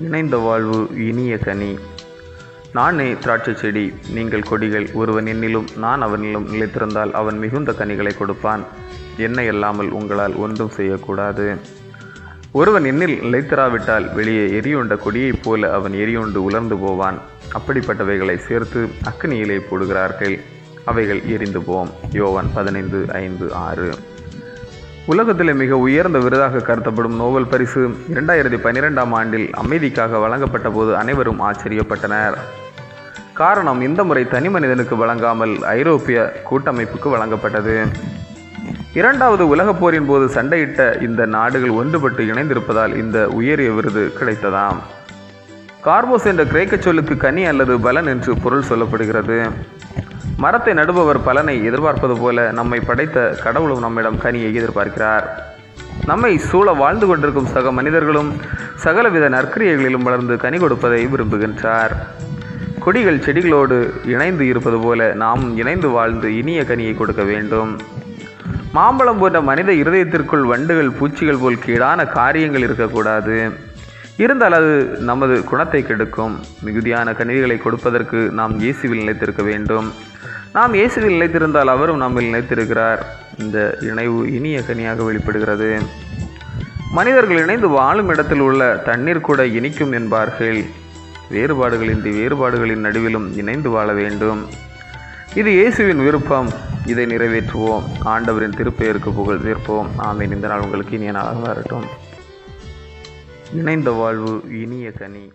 இணைந்த வாழ்வு இனிய கனி. நானே திராட்சை செடி நீங்கள் கொடிகள். ஒருவன் என்னிலும் நான் அவனிலும் நிலைத்திருந்தால் அவன் மிகுந்த கனிகளை கொடுப்பான். என்னை அல்லாமல் உங்களால் ஒன்றும் செய்யக்கூடாது. ஒருவன் என்னில் நிலைத்திராவிட்டால் வெளியே எரியுண்ட கொடியைப் போல அவன் எரியுண்டு உலர்ந்து போவான். அப்படிப்பட்டவைகளை சேர்த்து அக்கனியிலே போடுகிறார்கள். அவைகள் எரிந்து போம். யோவான் பதினைந்து ஐந்து ஆறு. உலகத்திலே மிக உயர்ந்த விருதாக கருதப்படும் நோபல் பரிசு இரண்டாயிரத்தி பன்னிரெண்டாம் ஆண்டில் அமைதிக்காக வழங்கப்பட்ட போது அனைவரும் ஆச்சரியப்பட்டனர். காரணம் இந்த முறை தனி மனிதனுக்கு வழங்காமல் ஐரோப்பிய கூட்டமைப்புக்கு வழங்கப்பட்டது. இரண்டாவது உலகப் போரின் போது சண்டையிட்ட இந்த நாடுகள் ஒன்றுபட்டு இணைந்திருப்பதால் இந்த உயரிய விருது கிடைத்ததாம். கார்போஸ் என்ற கிரேக்க சொல்லுக்கு கனி அல்லது பலன் என்று பொருள் சொல்லப்படுகிறது. மரத்தை நடுபவர் பலனை எதிர்பார்ப்பது போல நம்மை படைத்த கடவுளும் நம்மிடம் கனியை எதிர்பார்க்கிறார். நம்மை சூழ வாழ்ந்து கொண்டிருக்கும் சக மனிதர்களும் சகலவித நற்கிரியைகளிலும் வளர்ந்து கனி கொடுப்பதை விரும்புகின்றார். கொடிகள் செடிகளோடு இணைந்து இருப்பது போல நாம் இணைந்து வாழ்ந்து இனிய கனியை கொடுக்க வேண்டும். மாம்பழம் போன்ற மனித இருதயத்திற்குள் வண்டுகள் பூச்சிகள் போல் கீழான காரியங்கள் இருக்கக்கூடாது. இருந்தால் அது நமது குணத்தை கெடுக்கும். மிகுதியான கனிகளை கொடுப்பதற்கு நாம் இயேசுவில் நிலைத்திருக்க வேண்டும். நாம் இயேசுவில் நிலைத்திருந்தால் அவரும் நம்மில் நிலைத்திருக்கிறார். இந்த இணைவு இனிய கனியாக வெளிப்படுகிறது. மனிதர்கள் இணைந்து வாழும் இடத்தில் உள்ள தண்ணீர் கூட இனிக்கும் என்பார்கள். வேறுபாடுகளின்றி வேறுபாடுகளின் நடுவிலும் இணைந்து வாழ வேண்டும். இது இயேசுவின் விருப்பம். இதை நிறைவேற்றுவோம். ஆண்டவரின் திருப்பெயருக்கு புகழ் சேர்ப்போம். ஆமீன். இந்த நாள் உங்களுக்கு இனிய நாளாக வரட்டும் இணைந்த வாழ்வு இனிய கனி.